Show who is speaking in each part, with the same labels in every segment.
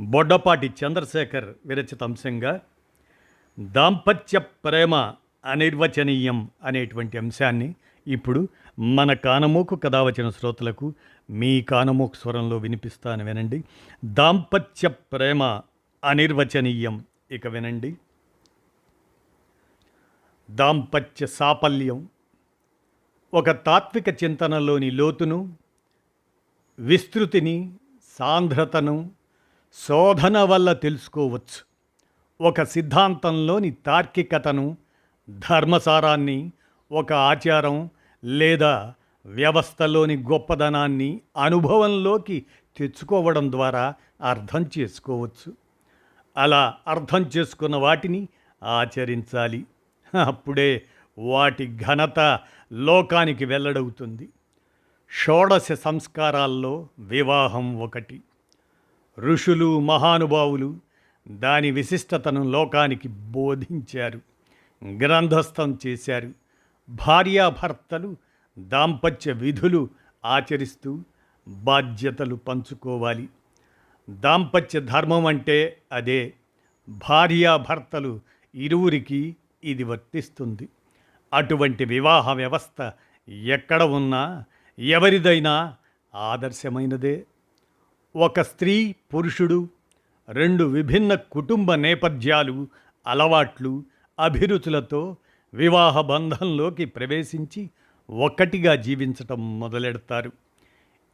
Speaker 1: బొడ్డపాటి చంద్రశేఖర్ విరచిత అంశంగా దాంపత్య ప్రేమ అనిర్వచనీయం అనేటువంటి అంశాన్ని ఇప్పుడు మన కానమోకు వచ్చిన శ్రోతలకు మీ కానమోకు స్వరంలో వినిపిస్తాను వినండి. దాంపత్య ప్రేమ అనిర్వచనీయం ఇక వినండి. దాంపత్య సాఫల్యం ఒక తాత్విక చింతనలోని లోతును విస్తృతిని సాంద్రతను శోధన వల్ల తెలుసుకోవచ్చు. ఒక సిద్ధాంతంలోని తార్కికతను ధర్మసారాన్ని ఒక ఆచారం లేదా వ్యవస్థలోని గొప్పదనాన్ని అనుభవంలోకి తెచ్చుకోవడం ద్వారా అర్థం చేసుకోవచ్చు. అలా అర్థం చేసుకున్న వాటిని ఆచరించాలి. అప్పుడే వాటి ఘనత లోకానికి వెల్లడవుతుంది. షోడశ సంస్కారాల్లో వివాహం ఒకటి. ఋషులు మహానుభావులు దాని విశిష్టతను లోకానికి బోధించారు గ్రంథస్థం చేశారు. భార్యాభర్తలు దాంపత్య విధులు ఆచరిస్తూ బాధ్యతలు పంచుకోవాలి. దాంపత్య ధర్మం అంటే అదే. భార్యాభర్తలు ఇరువురికి ఇది వర్తిస్తుంది. అటువంటి వివాహ వ్యవస్థ ఎక్కడ ఉన్నా ఎవరిదైనా ఆదర్శమైనదే. ఒక స్త్రీ పురుషుడు రెండు విభిన్న కుటుంబ నేపథ్యాలు అలవాట్లు అభిరుచులతో వివాహ బంధంలోకి ప్రవేశించి ఒక్కటిగా జీవించటం మొదలెడతారు.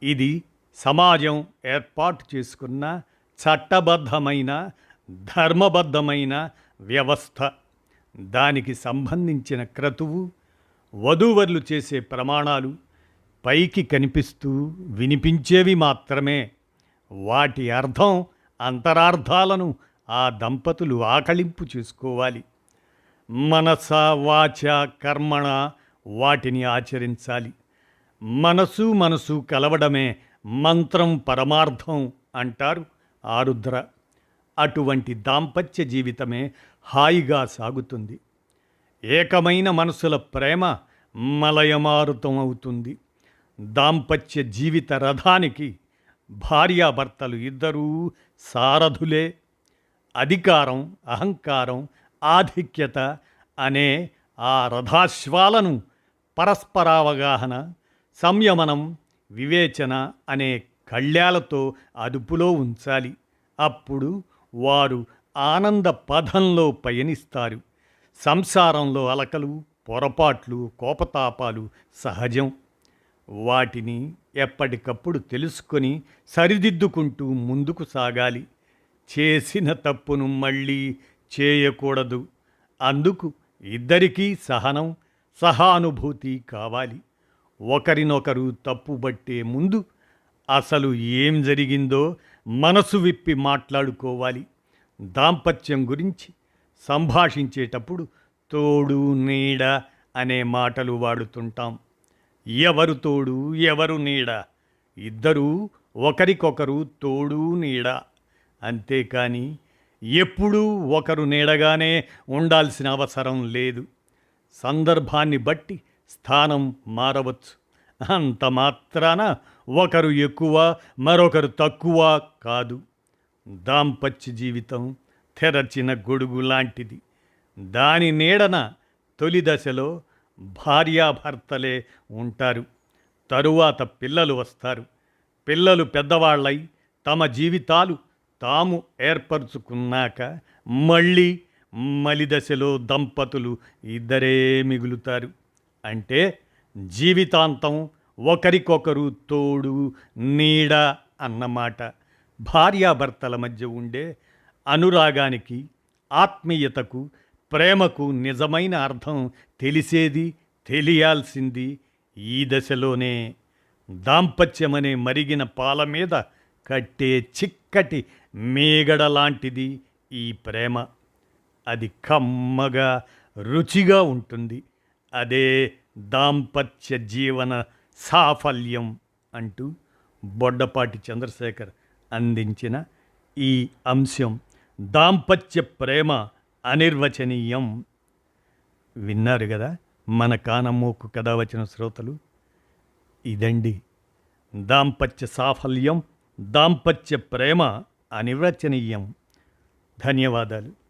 Speaker 1: ఇది సమాజం ఏర్పాటు చేసుకున్న చట్టబద్ధమైన ధర్మబద్ధమైన వ్యవస్థ. దానికి సంబంధించిన క్రతువు వధూవరులు చేసే ప్రమాణాలు పైకి కనిపిస్తూ వినిపించేవి మాత్రమే. వాటి అర్థం అంతరార్థాలను ఆ దంపతులు ఆకళింపు చేసుకోవాలి. మనస వాచ కర్మణ వాటిని ఆచరించాలి. మనసు మనసు కలవడమే మంత్రం పరమార్థం అంటారు ఆరుద్ర. అటువంటి దాంపత్య జీవితమే హాయిగా సాగుతుంది. ఏకమైన మనసుల ప్రేమ మలయమారుతం అవుతుంది. దాంపత్య జీవిత రథానికి భార్యాభర్తలు ఇద్దరూ సారథులే. అధికారం అహంకారం ఆధిక్యత అనే ఆ రథాశ్వాలను పరస్పరావగాహన సంయమనం వివేచన అనే కళ్యాలతో అదుపులో ఉంచాలి. అప్పుడు వారు ఆనంద పథంలో పయనిస్తారు. సంసారంలో అలకలు పొరపాట్లు కోపతాపాలు సహజం. వాటిని ఎప్పటికప్పుడు తెలుసుకొని సరిదిద్దుకుంటూ ముందుకు సాగాలి. చేసిన తప్పును మళ్ళీ చేయకూడదు. అందుకు ఇద్దరికీ సహనం సహానుభూతి కావాలి. ఒకరినొకరు తప్పుబట్టే ముందు అసలు ఏం జరిగిందో మనసు విప్పి మాట్లాడుకోవాలి. దాంపత్యం గురించి సంభాషించేటప్పుడు తోడు నీడ అనే మాటలు వాడుతుంటాం. ఎవరు తోడు ఎవరు నీడ? ఇద్దరూ ఒకరికొకరు తోడు నీడ. అంతేకాని ఎప్పుడూ ఒకరు నీడగానే ఉండాల్సిన అవసరం లేదు. సందర్భాన్ని బట్టి స్థానం మారవచ్చు. అంత మాత్రాన ఒకరు ఎక్కువ మరొకరు తక్కువ కాదు. దాంపత్య జీవితం తెరచిన గొడుగు లాంటిది. దాని నీడన తొలి దశలో భార్యాభర్తలే ఉంటారు. తరువాత పిల్లలు వస్తారు. పిల్లలు పెద్దవాళ్ళై తమ జీవితాలు తాము ఏర్పరచుకున్నాక మళ్ళీ మలిదశలో దంపతులు ఇద్దరే మిగులుతారు. అంటే జీవితాంతం ఒకరికొకరు తోడు నీడ అన్నమాట. భార్యాభర్తల మధ్య ఉండే అనురాగానికి ఆత్మీయతకు ప్రేమకు నిజమైన అర్థం తెలిసేది తెలియాల్సింది ఈ దశలోనే. దాంపత్యమనే మరిగిన పాల మీద కట్టే చిక్కటి మేగడ లాంటిది ఈ ప్రేమ. అది కమ్మగా రుచిగా ఉంటుంది. అదే దాంపత్య జీవన సాఫల్యం అంటూ బొడ్డపాటి చంద్రశేఖర్ అందించిన ఈ అంశం. దాంపత్య ప్రేమ అనిర్వచనీయం. విన్నారు కదా మన కానమోకు కథ వచ్చిన శ్రోతలు? ఇదండి దాంపత్య సాఫల్యం దాంపత్య ప్రేమ అనిర్వచనీయం. ధన్యవాదాలు.